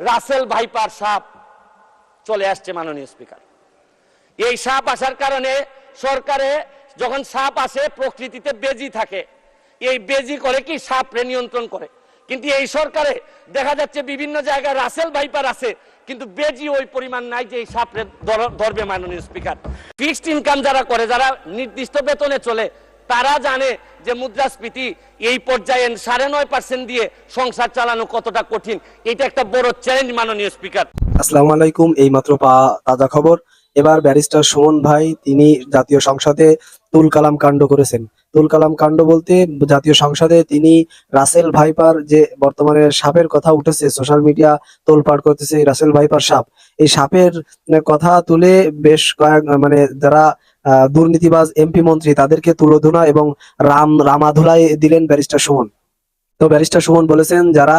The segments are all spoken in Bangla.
রাসেল ভাইপার সাপ চলে আসছে মাননীয় স্পিকার। এই সাপ আসার কারণে সরকারে যখন সাপ আসে, প্রকৃতিতে বেজি থাকে। এই বেজি করে কি সাপরে নিয়ন্ত্রণ করে? কিন্তু এই সরকারে দেখা যাচ্ছে বিভিন্ন জায়গায় রাসেল ভাইপার আছে, কিন্তু বেজি ওই পরিমাণ নাই যে এই সাপরে ধর- ধরবে মাননীয় স্পিকার। ফিক্সড ইনকাম যারা করে, যারা নির্দিষ্ট বেতনে চলে তারা জানে যে মুদ্রাস্ফীতি এই পর্যায়ে সাড়ে নয় পার্সেন্ট দিয়ে সংসার চালানো কতটা কঠিন। এটা একটা বড় চ্যালেঞ্জ মাননীয় স্পিকার আসসালামু আলাইকুম এই মাত্র পা তাজা খবর। এবার ব্যারিস্টার সুমন ভাই, তিনি জাতীয় সংসদে তুল কালাম কাণ্ড করেছেন। তুল কালাম কাণ্ড বলতে জাতীয় সংসদে তিনি রাসেল ভাইপার যে বর্তমানে সাপের কথা উঠেছে, সোশ্যাল মিডিয়া তোলপাড় করতেছে রাসেল ভাইপার সাপ। এই সাপের কথা তুলে বেশ কয়েক মানে যারা দুর্নীতিবাজ এমপি মন্ত্রী তাদেরকে তুলোধুনা এবং রাম রামাধুলাই দিলেন ব্যারিস্টার সুমন। তো ব্যারিস্টার সুমন বলেছেন, যারা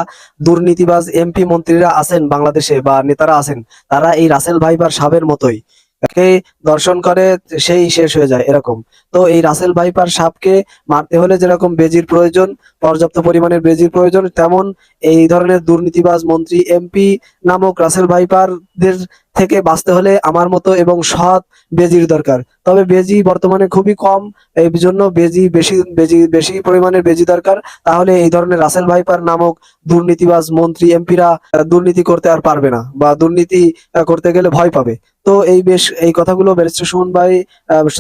দুর্নীতিবাজ এমপি মন্ত্রীরা আছেন বাংলাদেশে বা নেতারা আছেন, তারা এই রাসেল ভাইবার সাবের মতোই। একে দর্শন করে, সেই শেষ হয়ে যায়, এরকম। তো এই রাসেল ভাইপার সাপকে মারতে হলে যেরকম বেজির প্রয়োজন, পর্যাপ্ত পরিমাণের বেজির প্রয়োজন, তেমন এই ধরনের দুর্নীতিবাজ মন্ত্রী, এমপি নামক রাসেল ভাইপারদের থেকে বাঁচতে হলে আমার মতো এবং সৎ বেজির দরকার। তবে বেজি বর্তমানে খুবই কম, এই জন্য বেজি বেশি বেজি বেশি পরিমাণের বেজি দরকার। তাহলে এই ধরনের রাসেল ভাইপার নামক দুর্নীতিবাজ মন্ত্রী, এমপিরা দুর্নীতি করতে আর পারবে না, বা দুর্নীতি করতে গেলে ভয় পাবে। তো এই বেশ, এই কথাগুলো ব্যারিস্টার সুমন ভাই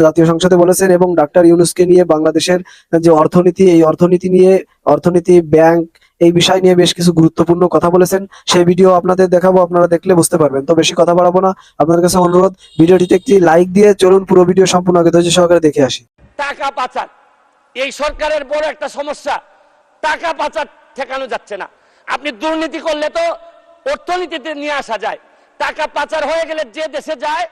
জাতীয় সংসদে বলেছেন এবং ডাক্তার ইউনুসকে নিয়ে বাংলাদেশের যে অর্থনীতি, এই অর্থনীতি নিয়ে, অর্থনীতি, ব্যাংক, এই বিষয় নিয়ে বেশ কিছু গুরুত্বপূর্ণ কথা বলেছেন। সেই ভিডিও আপনাদের দেখাবো, আপনারা দেখলে বুঝতে পারবেন। তো বেশি কথা বাড়াবো না। আপনাদের কাছে অনুরোধ, ভিডিওটিতে একটি লাইক দিয়ে চলুন পুরো ভিডিও সম্পূর্ণ আগে ধৈর্য সহকারে দেখে আসি। টাকা পাচার। এই সরকারের বড় একটা সমস্যা। টাকা পাচার ঠেকানো যাচ্ছে না। আপনি দুর্নীতি করলে তো অর্থনীতিতে নিয়ে আসা যায়। টাকা পাচার হয়ে গেলে যে দেশে যায়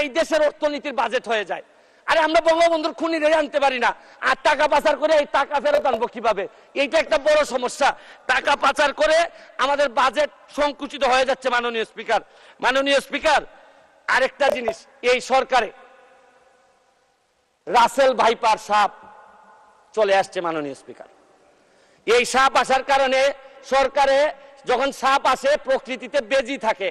এই দেশের অর্থনীতির বাজেট হয়ে যায়? আরে আমরা বঙ্গবন্ধুর খুনি রেখে আনতে পারি না। আর টাকা পাচার করে এই টাকা ফেরত আনব কীভাবে? এইটা একটা বড় সমস্যা। টাকা পাচার করে আমাদের বাজেট সংকুচিত হয়ে যাচ্ছে, মাননীয় স্পিকার মাননীয় স্পিকার আরেকটা জিনিস, এই সরকারে রাসেল ভাইপার সাপ চলে আসছে, মাননীয় স্পিকার এই সাপ আসার কারণে সরকারে যখন সাপ আসে, প্রকৃতিতে বেজি থাকে।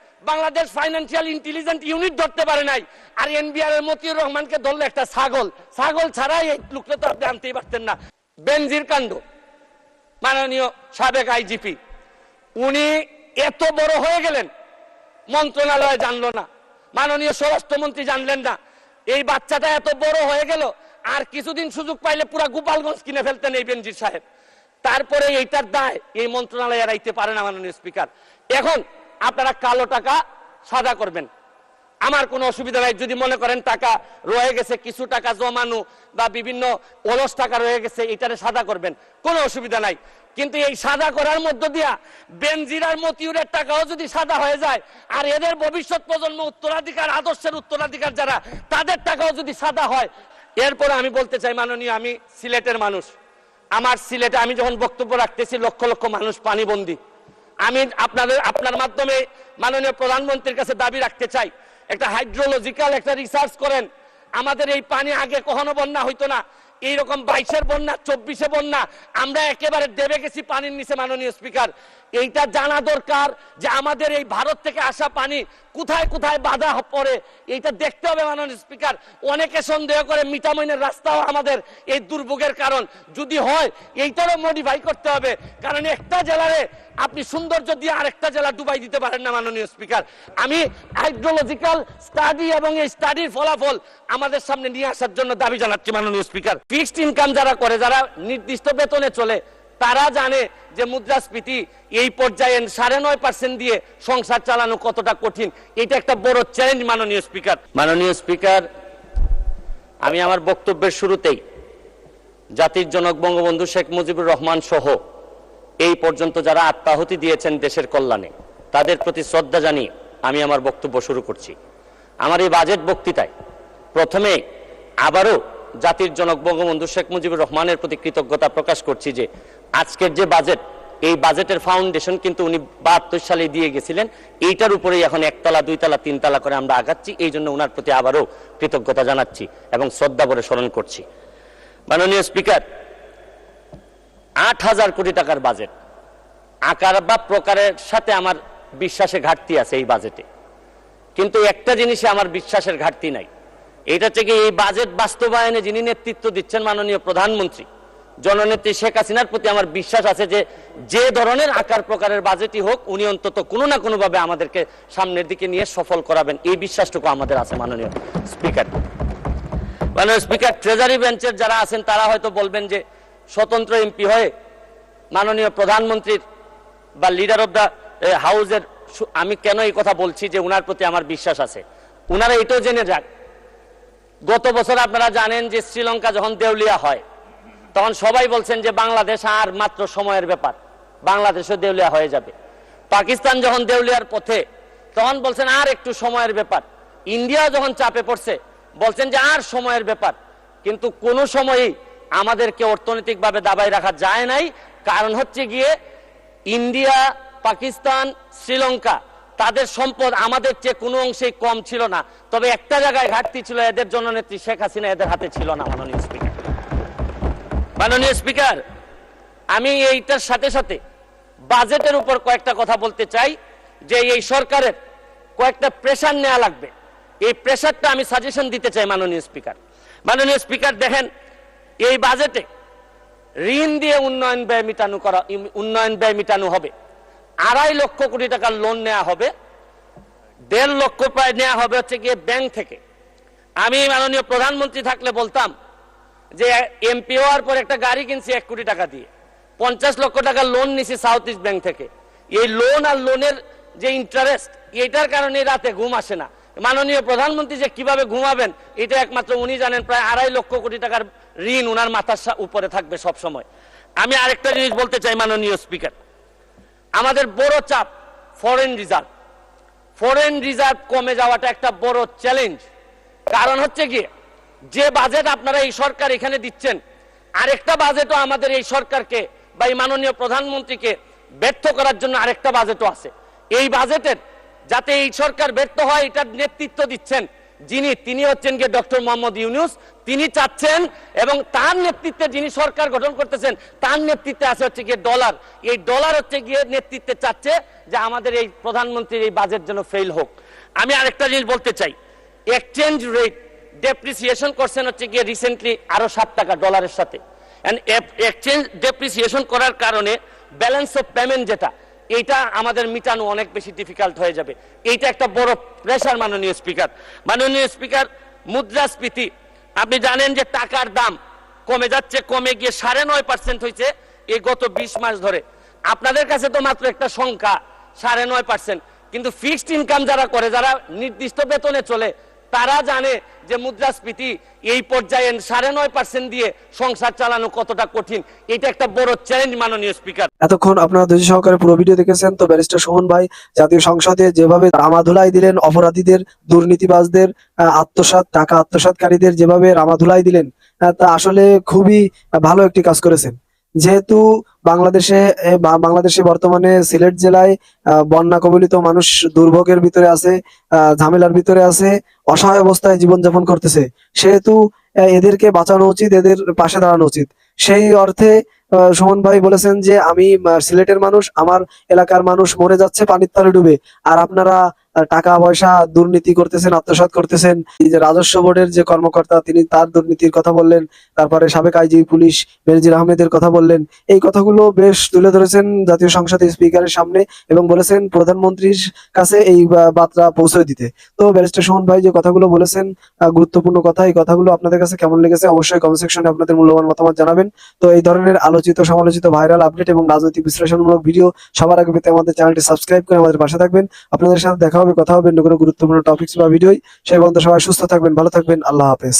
বাংলাদেশ ফাইন্যান্সিয়াল ইন্টেলিজেন্ট ইউনিট ধরতে পারে নাই। আর এনবিআর এর মতিউর রহমানকে ধরলে একটা ছাগল। ছাগল ছাড়াই এই লোকটা তো আপনি আনতেই পারতেন না। বেনজির কাণ্ড। মাননীয় সাবেক আইজিপি উনি এত বড় হয়ে গেলেন, মন্ত্রণালয় জানলো না। মাননীয় স্বরাষ্ট্রমন্ত্রী জানলেন না। এই বাচ্চাটা এত বড় হয়ে গেল, আর কিছুদিন সুযোগ পাইলে পুরা গোপালগঞ্জ কিনে ফেলতেন এই বেনজির সাহেব। তারপরে এইটার দায় এই মন্ত্রণালয়ে রাইতে পারে না মাননীয় স্পিকার। এখন আপনারা কালো টাকা সাদা করবেন। আমার কোনো অসুবিধা নাই, যদি মনে করেন টাকা রয়ে গেছে, কিছু টাকা জমানো বা বিভিন্ন অলস টাকা রয়ে গেছে, এটারে সাদা করবেন। কোনো অসুবিধা নাই। কিন্তু এই সাদা করার মধ্য দিয়া বেনজিরার মতিউরের টাকাও যদি সাদা হয়ে যায়, আর এদের ভবিষ্যৎ প্রজন্ম উত্তরাধিকার, আদর্শের উত্তরাধিকার যারা, তাদের টাকাও যদি সাদা হয়, এরপরে আমি বলতে চাই, মাননীয়, আমি সিলেটের মানুষ। আমার সিলেটে আমি যখন বক্তব্য রাখতেছি, লক্ষ লক্ষ মানুষ পানিবন্দী। আমি আপনাদের, আপনার মাধ্যমে মাননীয় প্রধানমন্ত্রীর কাছে দাবি রাখতে চাই। একটা হাইড্রোলজিক্যাল একটা রিসার্চ করেন। আমাদের এই পানি আগে কখনো বন্যা হইতো না। এইরকম বাইশের বন্যা, চব্বিশে বন্যা, আমরা একেবারে দেবে গেছি পানির নিচে মাননীয় স্পিকার। এইটা জানা দরকার যে আমাদের এই ভারত থেকে আসা পানি কোথায় কোথায় বাধা পড়ে। এইটা দেখতে হবে মাননীয় স্পিকার। অনেকে সন্দেহ করে মিটামইনের রাস্তাও আমাদের এই দুর্ভোগের কারণ। যদি হয়, এইটারও মডিফাই করতে হবে। কারণ একটা জেলারে আপনি সৌন্দর্য দিয়ে আরেকটা জেলা ডুবাই দিতে পারেন না মাননীয় স্পিকার। আমি হাইড্রোলজিক্যাল স্টাডি এবং এই স্টাডির ফলাফল আমাদের সামনে নিয়ে আসার জন্য দাবি জানাচ্ছি মাননীয় স্পিকার। ফিক্সড ইনকাম যারা করে, যারা নির্দিষ্ট বেতনে চলে তারা জানে যে মুদ্রাস্ফীতি এই পর্যায়ে সাড়ে নয় পার্সেন্ট দিয়ে সংসার চালানো কতটা কঠিন। এটা একটা বড় চ্যালেঞ্জ মাননীয় স্পিকার মাননীয় স্পিকার আমি আমার বক্তব্যের শুরুতেই জাতির জনক বঙ্গবন্ধু শেখ মুজিবুর রহমান সহ এই পর্যন্ত যারা আত্মাহুতি দিয়েছেন দেশের কল্যাণে, তাদের প্রতি শ্রদ্ধা জানিয়ে আমি আমার বক্তব্য শুরু করছি। আমার এই বাজেট বক্তৃতায় প্রথমে আবারও জাতির জনক বঙ্গবন্ধু শেখ মুজিবুর রহমানের প্রতি কৃতজ্ঞতা প্রকাশ করছি যে আজকের যে বাজেট এই বাজেটের ফাউন্ডেশন কিন্তু উনি বাহাত্তর সালে দিয়ে গেছিলেন। এইটার উপরেই এখন একতলা, দুইতলা, তিনতলা করে আমরা আগাচ্ছি। এই জন্য ওনার প্রতি আবারও কৃতজ্ঞতা জানাচ্ছি এবং শ্রদ্ধা করে স্মরণ করছি। মাননীয় স্পিকার আট হাজার কোটি টাকার বাজেট আকার বা প্রকারের সাথে আমার বিশ্বাসে ঘাটতি আছে এই বাজেটে কিন্তু একটা জিনিসে আমার বিশ্বাসের ঘাটতি নাই। এটা থেকে এই বাজেট বাস্তবায়নে যিনি নেতৃত্ব দিচ্ছেন মাননীয় প্রধানমন্ত্রী জননেত্রী শেখ হাসিনার প্রতি আমার বিশ্বাস আছে যে যে ধরনের আকার প্রকারের বাজেটই হোক, উনি অন্তত কোনো না কোনো ভাবে আমাদেরকে সামনের দিকে নিয়ে সফল করাবেন। এই বিশ্বাসটুকু আমাদের আছে মাননীয় স্পিকার। মাননীয় স্পিকার ট্রেজারি বেঞ্চের যারা আছেন, তারা হয়তো বলবেন যে স্বতন্ত্র এমপি হয়ে মাননীয় প্রধানমন্ত্রীর বা লিডার অব দ্য হাউসের সু- আমি কেন এই কথা বলছি যে উনার প্রতি আমার বিশ্বাস আছে? উনারা এটাও জেনে যাক। গত বছর আপনারা জানেন যে শ্রীলঙ্কা যখন দেউলিয়া হয় তখন সবাই বলছেন যে বাংলাদেশ আর মাত্র সময়ের ব্যাপার। বাংলাদেশও দেউলিয়া হয়ে যাবে। পাকিস্তান যখন দেউলিয়ার পথে, তখন বলছেন আর একটু সময়ের ব্যাপার। ইন্ডিয়া যখন চাপে পড়ছে, বলছেন যে আর সময়ের ব্যাপার। কিন্তু কোনো সময়ই আমাদেরকে অর্থনৈতিকভাবে দাবাই রাখা যায় নাই। কারণ হচ্ছে গিয়ে ইন্ডিয়া, পাকিস্তান, শ্রীলঙ্কা, তাদের সম্পদ আমাদের চেয়ে কোনো অংশেই কম ছিল না। তবে একটা জায়গায় ঘাটতি ছিল, এদের জননেত্রী শেখ হাসিনা এদের হাতে ছিল না, মাননীয় স্পিকার। মাননীয় স্পিকার, আমি এইটার সাথে সাথে বাজেটের উপর কয়েকটা কথা বলতে চাই যে এই সরকারের কয়েকটা প্রেশার নেওয়া লাগবে। এই প্রেশারটা আমি সাজেশন দিতে চাই মাননীয় স্পিকার। মাননীয় স্পিকার, দেখেন, এই বাজেটে ঋণ দিয়ে উন্নয়ন ব্যয় মিটানো করা, উন্নয়ন ব্যয় মিটানো হবে। আড়াই লক্ষ কোটি টাকার লোন নেওয়া হবে। দেড় লক্ষ প্রায় নেওয়া হবে হচ্ছে গিয়ে ব্যাংক থেকে। আমি মাননীয় প্রধানমন্ত্রী থাকলে বলতাম যে এমপি হওয়ার পর একটা গাড়ি কিনছি এক কোটি টাকা দিয়ে। পঞ্চাশ লক্ষ টাকা লোন নিছি সাউথ ইস্ট ব্যাংক থেকে। এই লোন আর লোনের যে ইন্টারেস্ট এটার কারণে রাতে ঘুম আসে না। মাননীয় প্রধানমন্ত্রী যে কীভাবে ঘুমাবেন, এটা একমাত্র উনি জানেন, প্রায় আড়াই লক্ষ কোটি টাকার ঋণ উনার মাথার উপরে থাকবে সব সময় আমি আরেকটা জিনিস বলতে চাই মাননীয় স্পিকার আমাদের বড় চাপ ফরেন রিজার্ভ ফরেন রিজার্ভ কমে যাওয়াটা একটা বড় চ্যালেঞ্জ কারণ হচ্ছে কি যে বাজেট আপনারা এই সরকার এখানে দিচ্ছেন, আরেকটা বাজেটও আমাদের এই সরকারকে বা এই মাননীয় প্রধানমন্ত্রীকে ব্যর্থ করার জন্য আরেকটা বাজেটও আছে। এই বাজেটের যাতে এই সরকার ব্যর্থ হয়, এটার নেতৃত্ব দিচ্ছেন যিনি, তিনি হচ্ছেন গিয়ে ডক্টর মোহাম্মদ ইউনুস। তিনি চাচ্ছেন এবং তার নেতৃত্বে যিনি সরকার গঠন করতেছেন, তার নেতৃত্বে আছে হচ্ছে গিয়ে ডলার। এই ডলার হচ্ছে গিয়ে নেতৃত্বে চাচ্ছে যে আমাদের এই প্রধানমন্ত্রীর এই বাজেট যেন ফেল হোক। আমি আরেকটা জিনিস বলতে চাই এক্সচেঞ্জ রেট ডেপ্রিসিয়েশন করছেন হচ্ছে গিয়ে রিসেন্টলি আরও সাত টাকা ডলারের সাথে। এক্সচেঞ্জ ডেপ্রিসিয়েশন করার কারণে ব্যালেন্স অফ পেমেন্ট যেটা, এইটা আমাদের মিটানো অনেক বেশি ডিফিকাল্ট হয়ে যাবে। এইটা একটা বড় প্রেশার মাননীয় স্পিকার মাননীয় স্পিকার মুদ্রাস্ফীতি, আপনি জানেন যে টাকার দাম কমে যাচ্ছে, কমে গিয়ে সাড়ে নয় পার্সেন্ট হয়েছে এই গত বিশ মাস ধরে। আপনাদের কাছে তো মাত্র একটা সংখ্যা, সাড়ে নয় পার্সেন্ট কিন্তু ফিক্সড ইনকাম যারা করে, যারা নির্দিষ্ট বেতনে চলে তারা জানে যে মুদ্রাস্ফীতি এই পর্যায়ে সাড়ে নয় পার্সেন্ট দিয়ে সংসার চালানো কতটা কঠিন। এটা একটা বড় চ্যালেঞ্জ মাননীয় স্পিকার এতক্ষণ আপনারা ধৈর্য সহকারে পুরো ভিডিও দেখেছেন তো ব্যারিস্টার সুমন ভাই জাতীয় সংসদে যেভাবে রামাধুলাই দিলেন অপরাধীদের দুর্নীতিবাজদের আহ, আত্মসাৎ টাকা আত্মসাৎকারীদের যেভাবে রামাধুলাই দিলেন তা আসলে খুবই ভালো একটি কাজ করেছেন। যেহেতু বাংলাদেশে বাংলাদেশে বর্তমানে সিলেট জেলায় বন্যা কবলিত মানুষ দুর্ভোগের ভিতরে আছে ঝামেলার ভিতরে আছে, অসহায় অবস্থায় জীবনযাপন করতেছে। সেহেতু এদেরকে বাঁচানো উচিত, এদের পাশে দাঁড়ানো উচিত। সেই অর্থে সুমন ভাই বলেছেন যে, আমি সিলেটের মানুষ, আমার এলাকার মানুষ মরে যাচ্ছে, পানির তলে ডুবে। আর আপনারা টাকা পয়সা দুর্নীতি করতেছেন, আত্মসাৎ করতেছেন। যে রাজস্ব বোর্ডের যে কর্মকর্তা, তিনি তার দুর্নীতির কথা বললেন। তারপরে সাবেক আইজি পুলিশ বেনজির আহমেদের কথা বললেন। এই কথাগুলো বেশ তুলে ধরেছেন জাতীয় সংসদের স্পিকারের সামনে এবং বলেছেন প্রধানমন্ত্রীর কাছে এই বার্তা পৌঁছে দিতে। তো ব্যারিস্টার সুমন ভাই যে কথাগুলো বলেছেন গুরুত্বপূর্ণ কথা, এই কথাগুলো আপনাদের কাছে কেমন লেগেছে অবশ্যই কমেন্ট সেকশনে আপনাদের মূল্যবান মতামত জানাবেন। তো এই ধরনের আলোচিত, সমালোচিত ভাইরাল আপডেট এবং রাজনৈতিক বিশ্লেষণমূলক ভিডিও সবার আগে পেতে আমাদের চ্যানেলটি সাবস্ক্রাইব করে আমাদের পাশে থাকবেন। আপনাদের সাথে দেখা হবে, কথা হবে, অন্য কোনো গুরুত্বপূর্ণ টপিক্স বা ভিডিও সেই পর্যন্ত সবাই সুস্থ থাকবেন, ভালো থাকবেন, আল্লাহ হাফেজ।